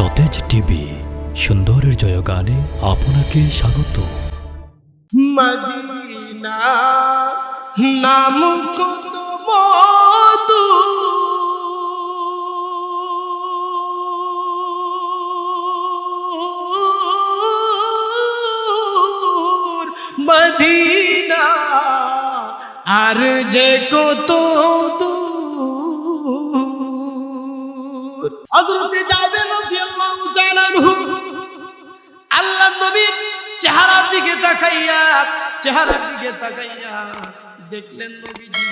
সতেজ টিভি সুন্দরের জয়গানে আপনাকে স্বাগত। মদিনা নাম আর যে কত দূর। হযরতে জাবের আল্লাহ নবীর চেহারার দিকে তাকাইয়া, চেহারার দিকে তাকাইয়া দেখলেন নবীজি,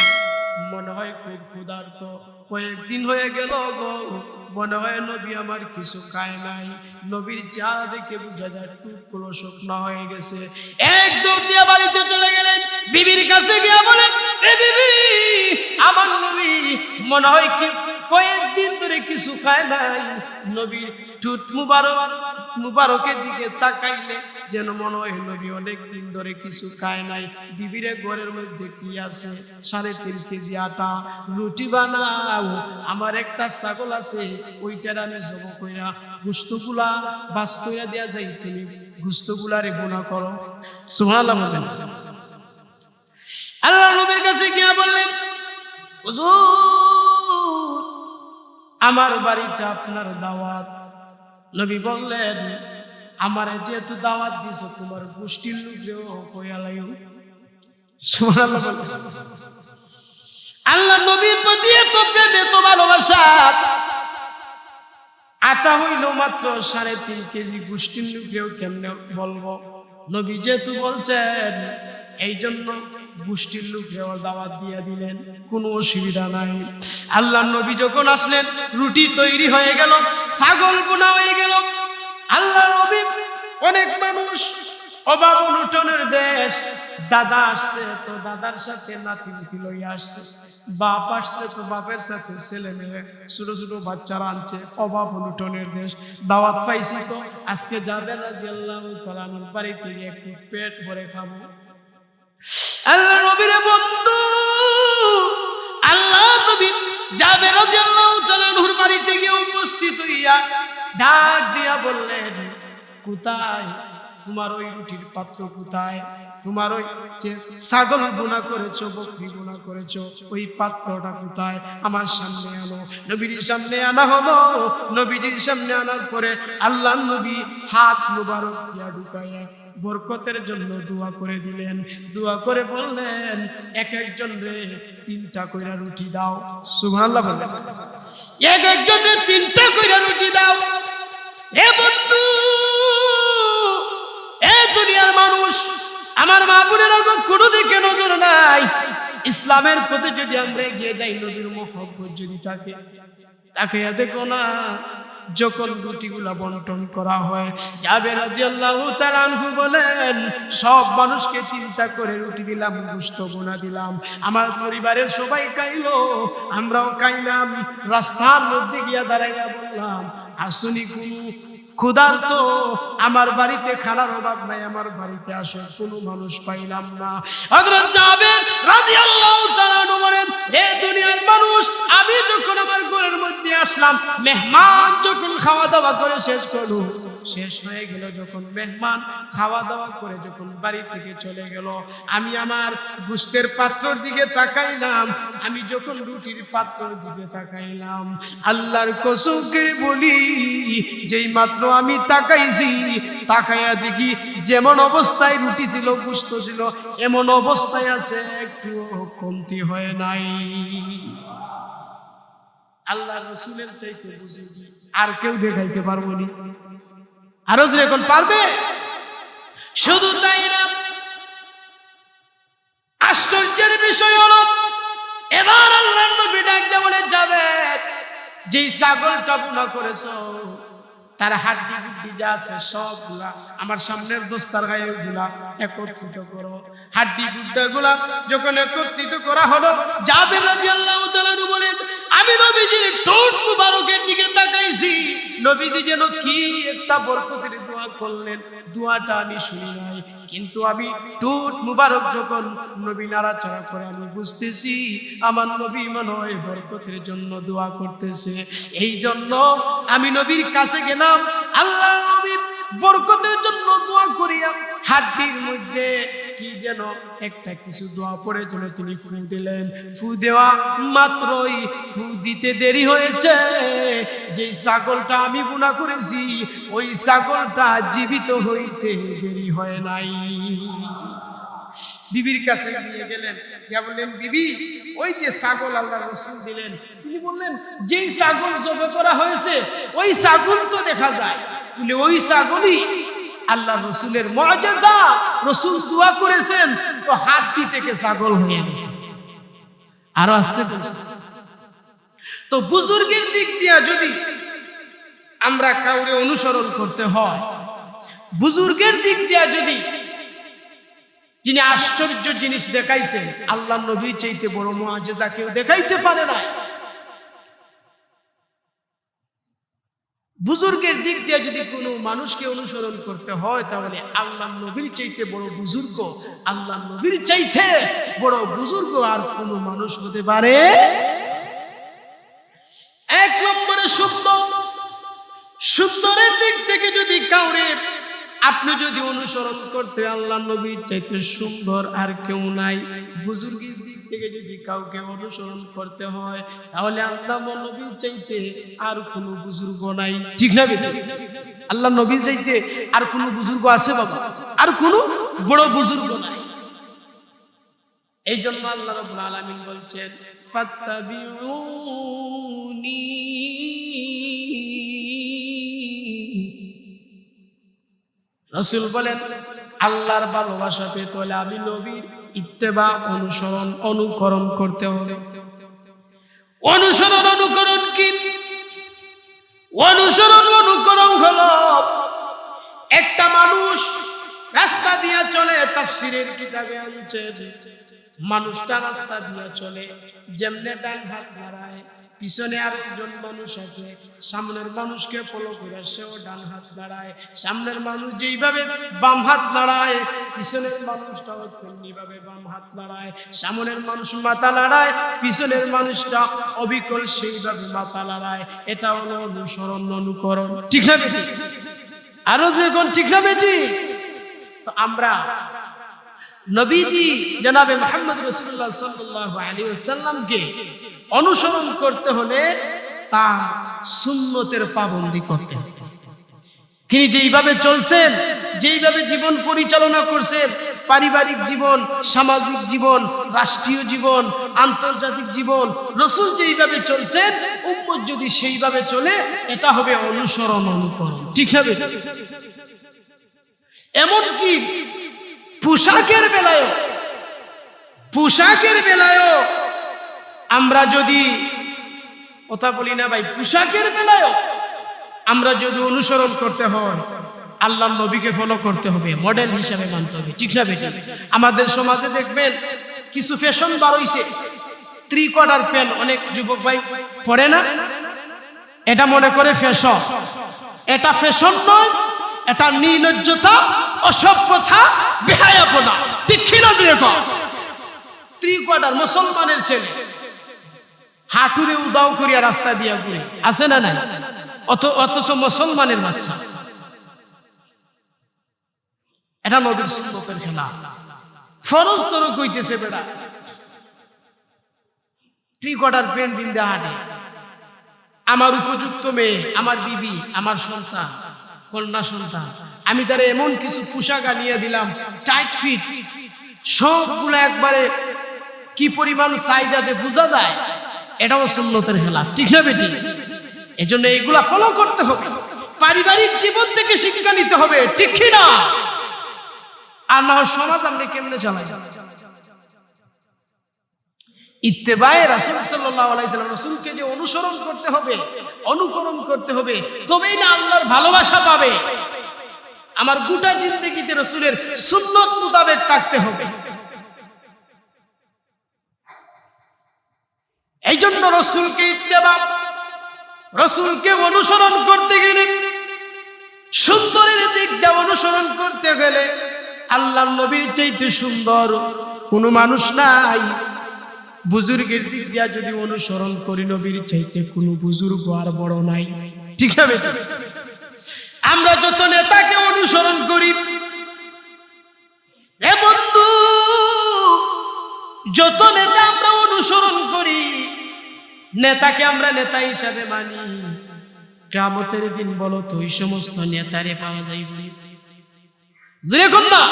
মনে হয় খুব ক্ষুধার্ত। কয়েকদিন হয়ে গেল গো, মনে হয় নবী আমার কিছু খায় নাই। নবীর চেহারা দেখে বোঝা যায় টুকরো শুকনো হয়ে গেছে। এক দৌড় দিয়ে বাড়িতে চলে গেলেন, বিবির কাছে গিয়ে বলেন, এ বিবি, আমার নবী মনে হয় কি কয়েকদিন ধরে কিছু খায় নাই। নবীর টুট মুবারক মুবারকের দিকে তাকাইলে যেন মনে হয় নবী অনেক দিন ধরে কিছু খায় নাই। বিবিরে ঘরের মধ্যে কি আছে? সাড়ে তিন কেজি আটা, রুটি বানাও। আমার একটা ছাগল আছে, ওইটার আমি জব কইরা গুস্তগুলা বাস কইরা দেয়া যাই তুমি গুস্তগুলারে বোনা করো। বলেন। আল্লাহ নবীর কাছে গিয়া বললেন, হুজুর আমার বাড়িতে আপনার দাওয়াত। নবী বললেন, আমার যেহেতু দাওয়াত দিছ, তোমার গোষ্ঠীর বলেন। আল্লাহ নবীর প্রতি এত প্রেম, এত ভালোবাসা। আটা হইল মাত্র সাড়ে তিন কেজি, গোষ্ঠীর লোকেও কেমনে বলব? নবী যেহেতু বলছেন এই জন্য গোষ্ঠীর লোকেও দাওয়াত দিয়ে দিলেন, কোনো অসুবিধা নাই। আল্লাহ নবী যখন আসলেন, রুটি তৈরি হয়ে গেল, ছাগল বোনা হয়ে গেল। আল্লাহ নবী, অনেক মানুষ, অভাব অনুটনের দেশ। দাদা আসছে, তো দাদার সাথে নাতি নাতি লইয়া আসছে। বাপ আসছে, তো বাপের সাথে ছেলে মেয়ে ছোট ছোট বাচ্চারা আনছে। অভাব অনুটনের দেশ। দাওয়াত পাইছি তো, আজকে যাবে রাদিয়াল্লাহু তাআলার বাড়িতে গিয়ে একটু পেট ভরে খাব। আল্লাহ নবীর বন্ধু। আল্লাহ নবী যাবে রাদিয়াল্লাহু তাআলার বাড়িতে গিয়ে উপস্থিত হইয়া ডাক দিয়া বললেন, কোথায়? তোমার ওই রুটির পাত্র কোথায়? তোমার ওই যে ছাগল বোনা করেছ, বকরি বোনা করেছ, ওই পাত্রটা কোথায়? আমার সামনে আনো। নবীর সামনে আনা হলো। নবীজির সামনে আনার পরে আল্লাহ নবী হাত মুবারক দিয়া ঢুকাইয়া বরকতের জন্য দোয়া করে দিলেন। দোয়া করে বললেন, এক একজন রে তিনটা কইরা রুটি দাও। সুবহানাল্লাহ বলেন এক একজন রে তিনটা কইরা রুটি দাও। এ বন্ধু, এ দুনিয়ার মানুষ, আমার মা বোনের কোনো দিকে নজর নাই। ইসলামের প্রতি যদি আমরা এগিয়ে যাই, নবীর মহব্বত যদি থাকে তাকে দেখো না যখন রুটিগুলা বন্টন করা হয় যাবে বলেন, সব মানুষকে চিন্তা করে রুটি দিলাম, গুস্ত বোনা দিলাম। আমার পরিবারের সবাই খাইলো, আমরাও খাইলাম। রাস্তার মধ্যে গিয়া দাঁড়াইয়া বললাম, আসুনি কোনো ক্ষুধার্ত। আমার বাড়িতে খানার অভাব নাই, আমার বাড়িতে আসো কোনো মানুষ পাইলাম না। দুনিয়ার মানুষ, আমি যখন আমার ঘরের মধ্যে আসলাম, মেহমান যখন খাওয়া দাওয়া করে শেষ করল শেষ হয়ে গেল যখন মেহমান খাওয়া দাওয়া করে যখন বাড়ি থেকে চলে গেল। আমি আমার গুস্তের পাত্রর দিকে তাকাইলাম। আমি যখন রুটির পাত্রর দিকে তাকাইলাম, আল্লাহর কসম করে বলি, যেই মাত্র আমি তাকাইছি তাকাইয়া দেখি যেমন অবস্থায় রুটি ছিল, গুস্ত ছিল, এমন অবস্থায় আছে একটু কমতি হয় নাই। আল্লাহ রসুলের চাইতে বুঝি আর কেউ দেখাইতে পারব নি। আরও যে এখন পারবে? শুধু তাই না, আশ্চর্যের বিষয় হলো, এবার আল্লাহ নবী ডাক বলে, যাবে। যেই ছাগলটা টপনা করেছ তার হাড্ডি গুড্ডি যা আছে সবগুলা আমার সামনের দোস্তার গায়ে গুলা একত্রিত করো। হাড্ডি গুড্ডা গুলা যখন একত্রিত করা হলো যাবে রাদিয়াল্লাহু তাআলা বলেন, আমি নবীজির ঠোঁট মুবারকের দিকে তাকাইছি। নবীজি যেন কি একটা বরকতের দোয়া করলেন, দোয়াটা আমি শুনি নাই। কিন্তু আমি টুট মুবারক যখন নবী নাড়াচাড়া করে আমি বুঝতেছি আমার নবী মনে হয় বরকতের জন্য দোয়া করতেছে। এই জন্য আমি নবীর কাছে গেলাম, আল্লাহ বরকতের জন্য দোয়া করিয়া হাড্ডির মধ্যে কি যেন একটা কিছু দোয়া পড়ে যেন তিনি ফু দিলেন। ফু দেওয়া মাত্রই ফু দিতে দেরি হয়েছে। যেই ছাগলটা আমি গুণা করেছি, ওই ছাগলটা জীবিত হইতে দেরি হয় নাই। বিবির কাছে নিয়ে গেলেন। গিয়া বললেন, বিবি, ওই যে ছাগল আল্লাহ রসুল দিলেন। তিনি বললেন, যেই ছাগল জবে করা হয়েছে, ওই ছাগল তো দেখা যায়। বলে, ওই ছাগলই আল্লাহ রসুলের মজেজা রসুল দোয়া করেছেন, তো হাড্ডি থেকে ছাগল হয়ে গেছে। আরও আসতে তো বুজুর্গের দিক দিয়া যদি আমরা কাউরে অনুসরণ করতে হয় বুজুর্গের দিক দিয়া যদি যিনি আশ্চর্য জিনিস দেখাইছেন আল্লাহ নবীর চাইতে বড় মহাজেজা কেউ দেখাইতে পারে না বুজুর্গের দিক দিয়ে যদি কোনো মানুষকে অনুসরণ করতে হয়, তাহলে আল্লাহ নবীর চাইতে বড় বুজুর্গ আল্লাহ নবীর চাইতে বড় বুজুর্গ আর কোনো মানুষ হতে পারে? এক নম্বরে সুন্দর। সুন্দরের দিক থেকে যদি কাউরে আপনি যদি অনুসরণ করতে আল্লাহ নবীর চাইতে সুন্দর আর কেউ নাই, বুজুর্গের দিক থেকে যদি কাউকে অনুসরণ করতে হয়, তাহলে আল্লাহ নবীর চাইতে আর কোনো বুজুর্গ নাই। ঠিক না আল্লাহ নবীর চাইতে আর কোনো বুজুর্গ আছে বাবা? আর কোনো বড় বুজুর্গ নাই। এই জন্য আল্লাহ রাব্বুল আলামিন বলছেন, ফাত্তাবিউনি রসুল বলেন, আল্লাহর ভালোবাসা পেতে হলে আমি নবীর ইত্তেবা অনুসরণ, অনুকরণ করতে হবে। অনুসরণ, অনুকরণ কি? অনুসরণ, অনুকরণ হলো একটা মানুষ রাস্তা দিয়ে চলে, তাফসিরের কিতাবে আনছে মানুষটা রাস্তা দিয়ে চলে, যেমনে ডান হাত নাড়ায় পিছনে আরেকজন মানুষ আছে, সামনের মানুষকে ফলো করে সেও ডান হাত নাড়ায় সামনের মানুষ যেইভাবে বাম হাত নাড়ায় পিছনের মানুষটাও তেমনিভাবে বাম হাত নাড়ায় সামনের মানুষ মাথা নাড়ায়, পিছনের মানুষটা অবিকল সেইভাবে মাথা নাড়ায়। এটা হলো অনুসরণ, অনুকরণ। ঠিক না বেটি? আরও যখন ঠিক না বেটি? তো আমরা নবীজি জনাবে মোহাম্মদ রসুল্লাহ সাল্লাহ আলী সাল্লামকে অনুসরণ করতে হলে তার সুন্নতের পাবন্দি করতে তিনি যেইভাবে চলছেন, যেইভাবে জীবন পরিচালনা করছেন, পারিবারিক জীবন, সামাজিক জীবন, রাষ্ট্রীয় জীবন, আন্তর্জাতিক জীবন, রসুল যেইভাবে চলছেন, উম্মত যদি সেইভাবে চলে, এটা হবে অনুসরণ অনুকরণ। ঠিক হবে? এমনকি পোশাকের বেলায়ও পোশাকের বেলায়ও আমরা যদি, কথা বলি না ভাই, পোশাকের বেলায় আমরা যদি অনুসরণ করতে হয় আল্লাহ নবীকে ফলো করতে হবে মডেল হিসাবে মানতে হবে, ঠিক না বেটি? আমাদের সমাজে দেখবেন, কিছু ফ্যাশন বার হইছে কোয়ার্টার প্যান্ট অনেক যুবক ভাই পরে না? এটা মনে করে ফ্যাশন এটা ফ্যাশন নয়, এটা নির্লজ্জতা, অসভ্যতা, বেহায়াপনা দিয়ে থ্রি কোয়ার্টার মুসলমানের ছেলে। হাঁটুরে উদাও করিয়া রাস্তা দিয়া ঘুরে। আছে না নাই? অত অথচ মুসলমানের বাচ্চা। এটা নবীর সুন্নতের খেলা। ফরজ তোর কইতেছে বেড়া। থ্রি কোয়ার্টার পেন বিন্দা হাঁটে। আমার উপযুক্ত মেয়ে, আমার বিবি, আমার সন্তান, কন্যা সন্তান। আমি তারা এমন কিছু পোশাক আনিয়ে দিলাম টাইট ফিট সবগুলো একবারে কি পরিমাণ সাইজাতে বোঝা যায়? এটাও সুন্নতের খেলা ঠিক না বেটি? এজন্য এইগুলা ফলো করতে হবে। পারিবারিক জীবন থেকে শিক্ষা নিতে হবে, ঠিক না? আর না সমাজ আমরা কেমনে চালাই ইত্তেবায়ে রাসূল সাল্লাম রাসূলকে যে অনুসরণ করতে হবে, অনুকরণ করতে হবে, তবেই না আল্লাহর ভালোবাসা পাবে। আমার গোটা জিন্দগিতে রসুলের সুন্নত মোতাবেক থাকতে হবে এই জন্য রসুলকে ইত্তেবা, রসুলকে অনুসরণ করতে গেলে, সুন্দরের দিক দিয়ে অনুসরণ করতে গেলে আল্লাহ নবীর চাইতে সুন্দর কোনো মানুষ নাই। বুজুর্গের দিক দিয়া যদি অনুসরণ করি, নবীর চাইতে কোনো বুজুর্গ আর বড় নাই। ঠিক আছে? আমরা যত নেতাকে অনুসরণ করি বন্ধু, যত নেতা আমরা অনুসরণ করি নেতাকে আমরা নেতা হিসাবে মানি। কামতের দিন বলো তো ওই সমস্ত নেতারে পাওয়া যাইবে? যেরকম না?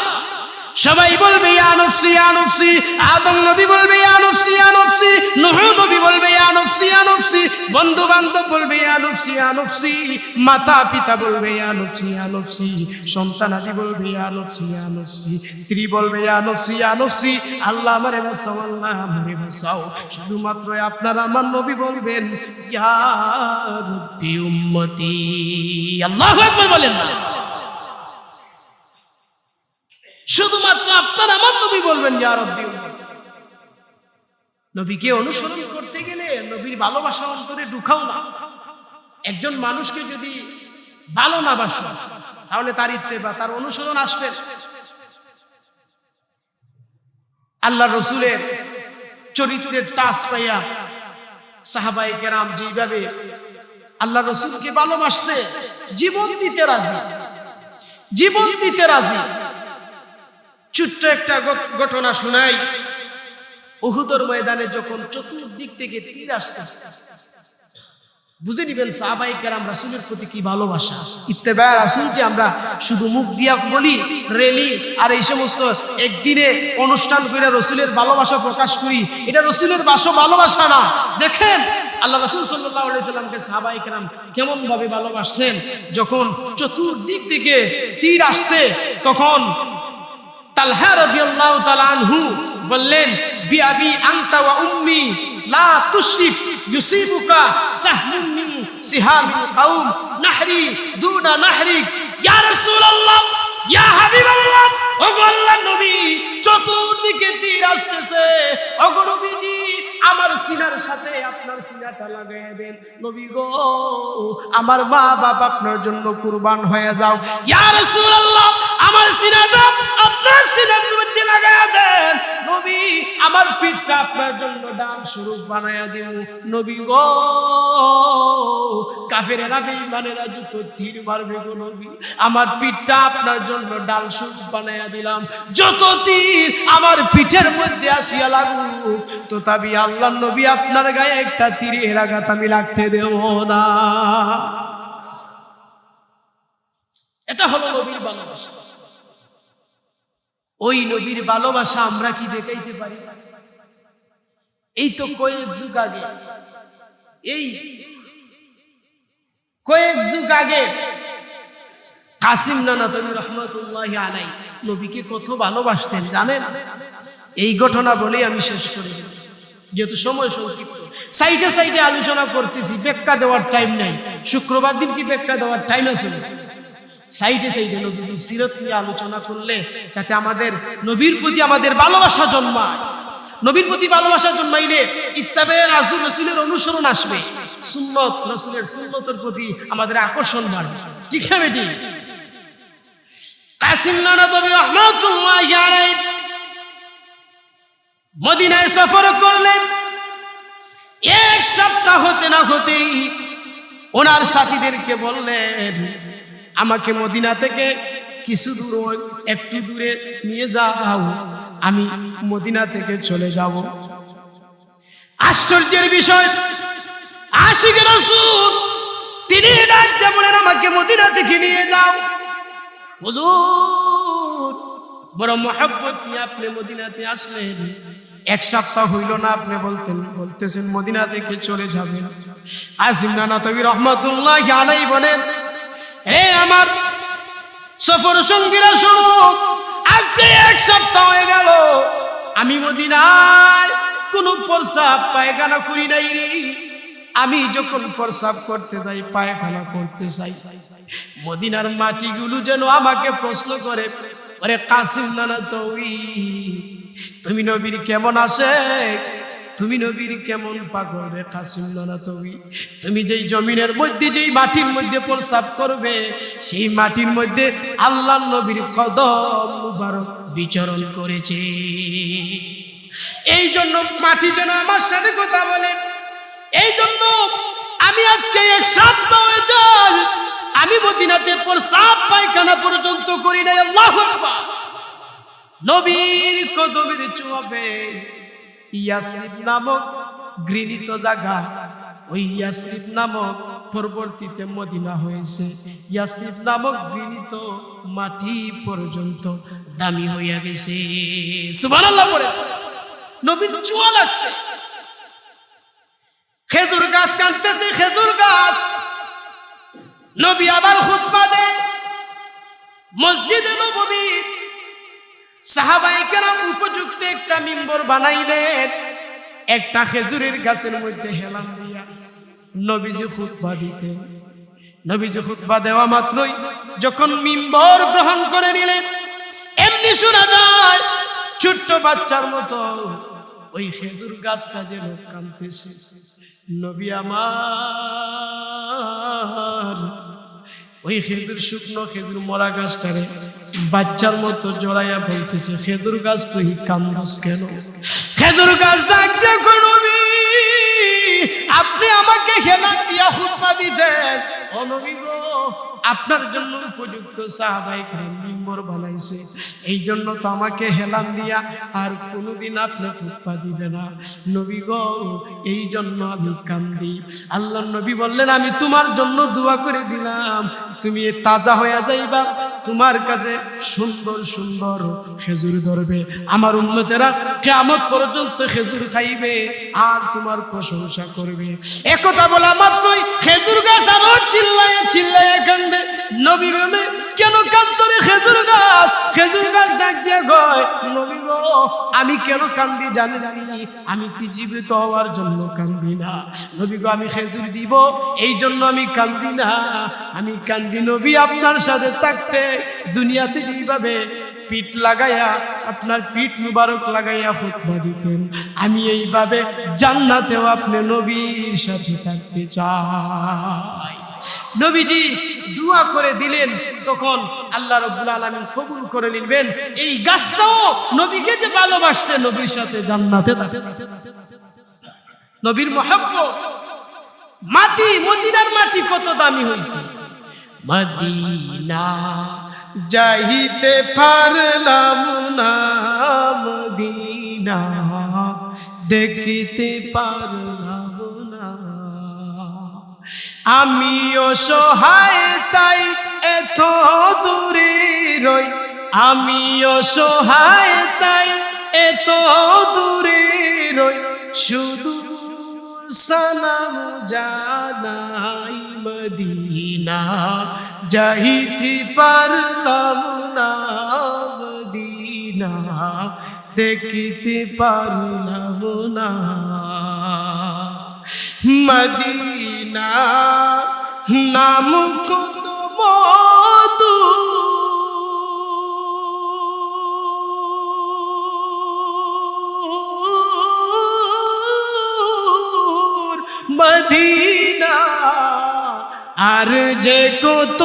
সবাই বলবে, ইয়া নফসি ইয়া নফসি। আদম নবী বলবে, ইয়া নফসি ইয়া নফসি। নূহ নবী বলবে, ইয়া নফসি ইয়া নফসি। বন্ধু বান্ধব বলবে, ইয়া নফসি মাতা পিতা বলবে, ইয়া নফসি সন্তান আদি বলবে, ইয়া নফসি ইয়া নফসি। স্ত্রী বলবে, ইয়া নফসি আল্লাহ আমারে বাঁচাও আল্লাহ আমারে বাঁচাও শুধুমাত্র আপনার আমার নবী বলবেন, ইয়া রব্বি উম্মতি। আল্লাহু আকবার বলেন না। শুধুমাত্র আপনার আমার নবী বলবেন, ইয়া উম্মতি। নবীকে অনুসরণ করতে গেলে নবীর ভালোবাসা অন্তরে ঢুকাও না। একজন মানুষকে যদি ভালো না বাসো, তাহলে তার ইত্তেবা, তার অনুসরণ আসবে। আল্লাহ রসুলের চরিত্রের টাচ পাইয়া সাহাবাই কেরাম যেভাবে আল্লাহ রসুলকে ভালোবাসছে, জীবন দিতে রাজি। জীবন দিতে রাজি। ছোট্ট একটা ঘটনা শোনাই। উহুদর ময়দানে যখন চতুর্দিক থেকে তীর আসতে বুঝে নিবেন সাহাবাই কেরাম রাসুলের প্রতি কি ভালোবাসা? ইত্তেবা রাসুল যে আমরা শুধু মুখ দিয়া বলি, রেলি আর এই সমস্ত একদিনে অনুষ্ঠান করে রসুলের ভালোবাসা প্রকাশ করি, এটা রসুলের বাসো ভালোবাসা না। দেখেন, আল্লাহ রসুল সাল্লামকে সাহাবাই কেরাম কেমন ভাবে ভালোবাসছেন? যখন চতুর্দিক থেকে তীর আসছে, তখন তালহা রাদিয়াল্লাহু তাআলা আনহু বললেন বিআবি আনতা ওয়া উম্মি, লা তুশরিক ইউসিবুকা সাহমুন মিন সিহাবিল কাউম নাহরি দুনা নাহরি ইয়া রাসূলুল্লাহ, ইয়া হাবিবাল্লাহ, ওগো আল্লাহর নবী, চতুর্দিকে তীর আসতেছে। ওগো আমার সিনার সাথে আপনার সিনাটা লাগাই দেন। নবী গো, আমার মা বাপ আপনার জন্য কুরবান হয়ে যাও। ইয়া রাসূলুল্লাহ, আমার সিনাটা আপনার সিনার মধ্যে লাগায়া দেন। নবী, আমার পিঠটা আপনার জন্য ডান স্বরূপ বানায়া দেব নবী গো, কাফেরেরা, বেঈমানেরা যত তীর মারবে গো নবী। আমার পিঠটা আপনার জন্য ডাল স্বরূপ বানায়া দিলাম। যত তীর আমার পিঠের মধ্যে আসিয়া লাগুক তো তাবি আল্লাহ নবী আপনার গায়ে একটা তীরের আঘাত আমি লাগতে দেব না। এটা হলো নবীর ভালোবাসা। ওই নবীর ভালোবাসা আমরা কি দেখাইতে পারি? এই তো কয়েক যুগ আগে। এই কয়েক যুগ আগে কাসিম নানা তবি রহমতুল্লাহ আলাই নবীকে কত ভালোবাসতেন জানেন? এই ঘটনা বলেই আমি শেষ করে। দেব। যেহেতু সময় সংক্ষিপ্ত। সাইডে সাইডে আলোচনা করতেছি, ব্যাখ্যা দেওয়ার টাইম নাই। শুক্রবার দিন কি ব্যাখ্যা দেওয়ার টাইম আছে? সাইডে সাইডে নবীর সিরত নিয়ে আলোচনা করলে যাতে আমাদের নবীর প্রতি আমাদের ভালোবাসা জন্মায়। নবীর প্রতি ভালোবাসা জন্মাইলে ইত্তাবে রাসুল রসুলের অনুসরণ আসবে। সুন্নত রসুলের সুন্নতের প্রতি আমাদের আকর্ষণ বাড়বে। ঠিক না বেটি? কাসিম নানা তবে রহমতুল্লাহ মদিনায় সফর করলেন এক সপ্তাহ হতে না হতেই ওনার সাথীদেরকে বললেন, আমাকে মদিনা থেকে কিছু দূর একটু দূরে নিয়ে যাও, আমি মদিনা থেকে চলে যাব। আশ্চর্যের বিষয়, আশিক রসুল তিনি ডাকতে বলেন, আমাকে মদিনা থেকে নিয়ে যাও। হুজুর বড় মহাব্বত নিয়ে আপনি মদিনাতে আসলেন। এক সপ্তাহ হইল না আপনি বলতেন, বলতেছেন মদিনা থেকে চলে যাবেন। আসিম নানা তবি রহমতুল্লাহ আলাই বলেন রে আমার সফর সঙ্গীরা শোনো আজকে এক সপ্তাহ হয়ে গেল, আমি মদিনায় কোনো প্রসাব পায়খানা করি নাই রে। আমি যখন প্রসাব করতে যাই, পায়খানা করতে চাই মদিনার মাটিগুলো যেন আমাকে প্রশ্ন করে ওরে কাসিম নানা তুই তুমি নবীর কেমন আসে তুমি নবীর কেমন পাগল রে কাসিম না তুমি তুমি যেই জমিনের মধ্যে, যেই মাটির মধ্যে প্রসাব করবে, সেই মাটির মধ্যে আল্লাহ নবীর কদম মুবারক বিচরণ করেছে। এই জন্য মাটি যেন আমার সাথে কথা বলে। এই জন্য আমি আজকে এক সপ্তাহ হয়ে যান আমি মদিনাতে প্রস্রাব পায়খানা পর্যন্ত করি নাই, আল্লাহ নবীর কদমের চুয়াবে ইয়াসিফ নামক গৃহীত জায়গা, ওই ইয়াসিফ নামক পরবর্তীতে মদিনা হয়েছে। ইয়াসিফ নামক গৃহীত মাটি পর্যন্ত দামি হইয়া গেছে। সুবহানাল্লাহ পড়ে নবীর চুয়া লাগছে। খেজুর গাছ কাঁচতেছে খেজুর গাছ। নবী আবার খুতবা দেয় মসজিদে নববীর সাহাবাই কেরাম উপযুক্ত একটা মিম্বর বানাইলেন। একটা খেজুরের গাছের মধ্যে হেলাম দিয়া নবীজি খুতবা দিতেন। নবীজি খুতবা দেওয়া মাত্রই যখন মিম্বর গ্রহণ করে নিলেন, এমনি শোনা যায় ছোট্ট বাচ্চার মতো ওই খেজুর গাছটা যেন কাঁদতেছে। নবী আমার ওই খেজুর শুকনো খেজুর মরা গাছটারে বাচ্চার মতো জড়াইয়া বলতেছে খেজুর গাছ তুই কান্দস কেন? খেজুর গাছ ডাকতে কোনো আপনি আমাকে খেলা দিয়া হুৎপা দিতেন। ও নবী গো আপনার জন্য উপযুক্ত সাহাবাই মেম্বর বানাইছে। এই জন্য তো আমাকে হেলান দিয়া আর কোনোদিন আপনি ফুটপা দিবে না। নবী গো, এই জন্য আমি কান্দি। আল্লাহ নবী বললেন, আমি তোমার জন্য দোয়া করে দিলাম। তুমি তাজা হয়ে যাইবা। তোমার কাছে সুন্দর সুন্দর খেজুর ধরবে। আমার উন্নতেরা কেমন পর্যন্ত খেজুর খাইবে আর তোমার প্রশংসা করবে। একথা বলা মাত্রই খেজুর গাছ আরও চিল্লায় চিল্লায় কান্দে। নবী কেন কান্দরে খেজুর গাছ? খেজুর গাছ ডাক দিয়ে গয় নবী গো, আমি কেন কান্দি জানি জানি আমি কি জীবিত হওয়ার জন্য কান্দি না? নবী গো, আমি খেজুর দিব, এই জন্য আমি কান্দি না। আমি কান্দি নবী আপনার সাথে থাকতে, দুনিয়াতে যেইভাবে পিঠ লাগাইয়া আপনার পিঠ মুবারক লাগাইয়া খুতবা দিতেন, আমি এইভাবে জান্নাতেও আপনি নবীর সাথে থাকতে চাই। নবীজি দোয়া করে দিলেন তখন আল্লাহ রব্বুল আলামিন কবুল করে নিবেন। এই গাছটাও নবীকে যে ভালোবাসছে নবীর সাথে জান্নাতে থাকে। নবীর মহাব্বত মাটি মদিনার মাটি কত দামি হয়েছে মদিনা যাইতে পারলাম না মদিনা দেখিতে পারলাম না আমি অসহায় তাই এত দূরে রই। আমি অসহায় তাই এত দূরে রই। শুধু সালাম জানাই মদিনা, যাইতে পারলাম না মদিনা, দেখিতে পারলাম না। মদিনা নাম কত মধু। মদিনা আর যে কত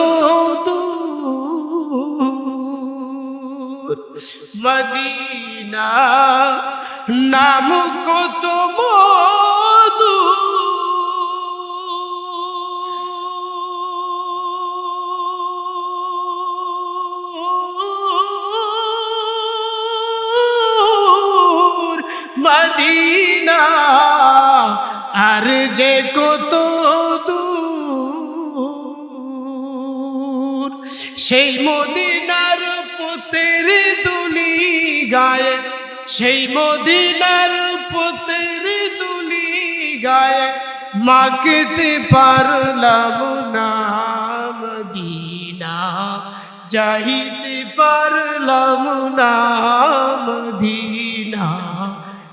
মদিনা নাম কত মদিনা, আর যে কত দূর, সেই মদিনার পোতের দুলি গায়ে সেই মদিনার পোতের দুলি গায়ে মাগতে পারলাম না মদিনা যাইতে পারলাম না মদিনা।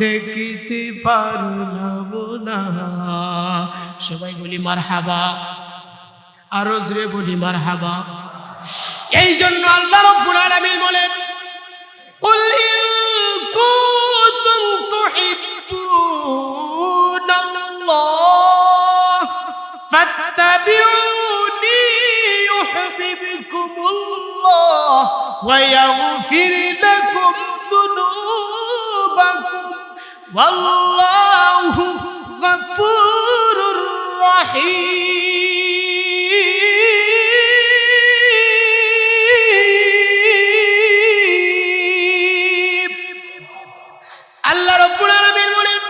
দেখতে পারলাম না সবাই বলি মার হাবা আরো জোরে বলি মার হাবা এই জন্য আল্লাহ রব্বুল আলামিন বলেন قل إن كنتم تحبون الله فاتبعوني يحببكم الله ويغفر لكم ذنوبكم والله غفور رحيم আল্লাহ রব্বুল আলামিন বলেন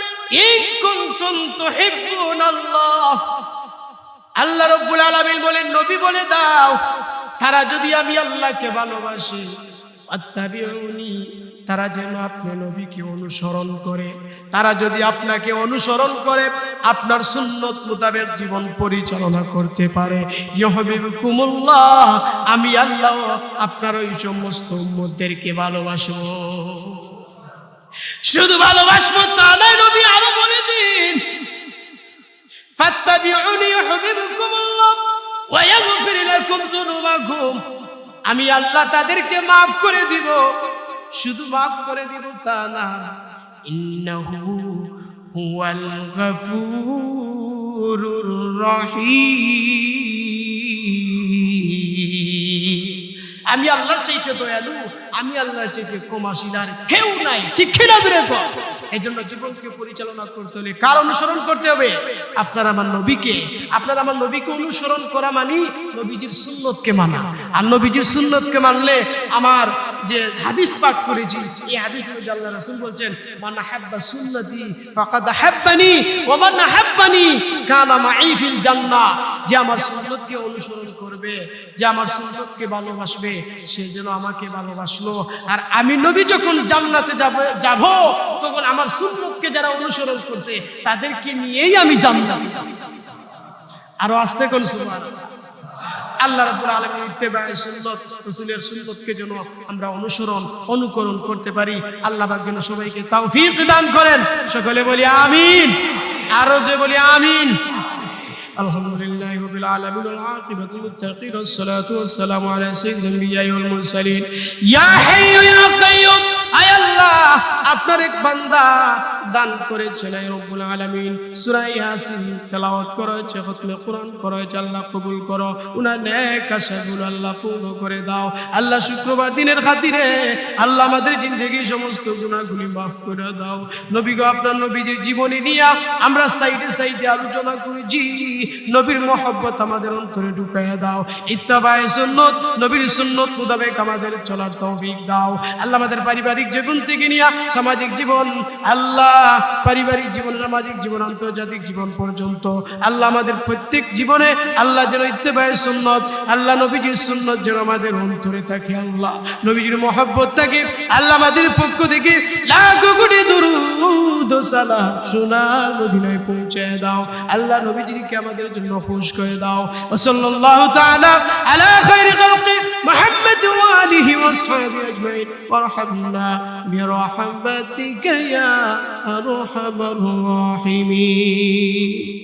ইন কুনতুম তুহিব্বুনাল্লাহ আল্লাহ রব্বুল আলামিন বলেন নবী বলে দাও তারা যদি আমি আল্লাহকে ভালোবাসি ফাত্তাবিউনি তারা যেন আপনার নবীকে অনুসরণ করে। তারা যদি আপনাকে অনুসরণ করে, আপনার সুন্নত মোতাবেক জীবন পরিচালনা করতে পারে। ইহবিবকুমুল্লাহ, আমি আল্লাহ আপনার ওই সমস্ত উম্মতদেরকে ভালোবাসবো। শুধু ভালোবাসবো তা নয়, নবী আরও বলে দিন আমি আল্লাহ তাদেরকে maaf করে দিব। শুধু maaf করে দিব তা না। ইন্নাহু হুয়াল গফুরুর রহিম। আমি আল্লাহর চাইতে দয়ালু আমি আল্লাহর চাইতে কমাশিল আর কেউ নাই। ঠিক কিনা বেরে এই জন্য জীবনকে পরিচালনা করতে হলে কার অনুসরণ করতে হবে? আপনার আমার নবীকে। আপনার আমার নবীকে অনুসরণ করা মানি নবীজির সুন্নতকে মানা। আর নবীজির সুন্নতকে মানলে আমার যে হাদিস পাস করেছি, এই হাদিসের মধ্যে আল্লাহ রাসূল বলছেন, মান হাব্বা সুন্নতি ফাকাদ হাব্বানি ওয়া মান হাব্বানি কানা মাই ফিল জান্নাহ। যে আমার সুন্নতকে অনুসরণ করবে, যে আমার সুন্নতকে ভালোবাসবে, সে যেন আমাকে ভালোবাসলো। আর আমি নবী যখন জান্নাতে যাব যাব, তখন আমার সুন্নতকে যারা অনুসরণ করছে, তাদেরকে নিয়েই আমি জান্নাতে যাব। আরও আস্তে কোন সুবহানাল্লাহ। আল্লাহ রাবুল আলমীর ইত্তেবায় সুন্নাত, রসুলের সুন্নাতকে যেন আমরা অনুসরণ, অনুকরণ করতে পারি। আল্লাহ যেন সবাইকে তৌফিক দান করেন। সকলে বলি আমিন। আরও যে বলি আমিন। الحمد لله رب العالمين والعاقبة للمتقين والصلاة والسلام على سيد الأنبياء والمرسلين يا حي يا قيوم আয় আল্লাহ আপনার এক বান্দা দান করেছেন আয় রব্বুল আলামিন সূরা ইয়াসিন তেলাওয়াত করা হয়েছে খতমে কোরআন করা হয়েছে আল্লাহ কবুল করো উনার নেক আশাগুলো আল্লাহ পূর্ণ করে দাও আল্লাহ শুক্রবার দিনের খাতিরে আল্লাহ আমাদের জিন্দগির সমস্ত গুণাগুলি মাফ করে দাও নবী গো আপনার নবীজির জীবনী নিয়ে আমরা সাইডে সাইডে আলোচনা করেছি নবীর মহব্বত আমাদের অন্তরে ঢুকাইয়া দাও। ইত্তাবায় সুন্নত, নবীর সুন্নত মোতাবেক আমাদের চলার তৌফিক দাও। আল্লাহ আমাদের পারিবারিক জীবন থেকে নিয়ে সামাজিক জীবন, আল্লাহ পারিবারিক জীবন, সামাজিক জীবন, আন্তর্জাতিক জীবন পর্যন্ত আল্লাহ আমাদের প্রত্যেক জীবনে আল্লাহ যেন ইত্তেবায় সুন্নত, আল্লাহ নবীজির সুন্নত যেন আমাদের অন্তরে থাকে আল্লাহ। নবীজির মহব্বত থাকে, আল্লাহ আমাদের পক্ষ থেকে লাখো কোটি দুরুদ সালাম সোনার মদিনায় পৌঁছায় দাও। আল্লাহ নবীজিকে আমাদের জন্য খুশ করে দাও। ও সাল্লাল্লাহু তাআলা আলা খাইরি খালকি আলিহি ওয়া সাহবিহি আজমাইন। ওয়ারহামনা বিরহমাতিকা ইয়া আরহামার রাহিমিন।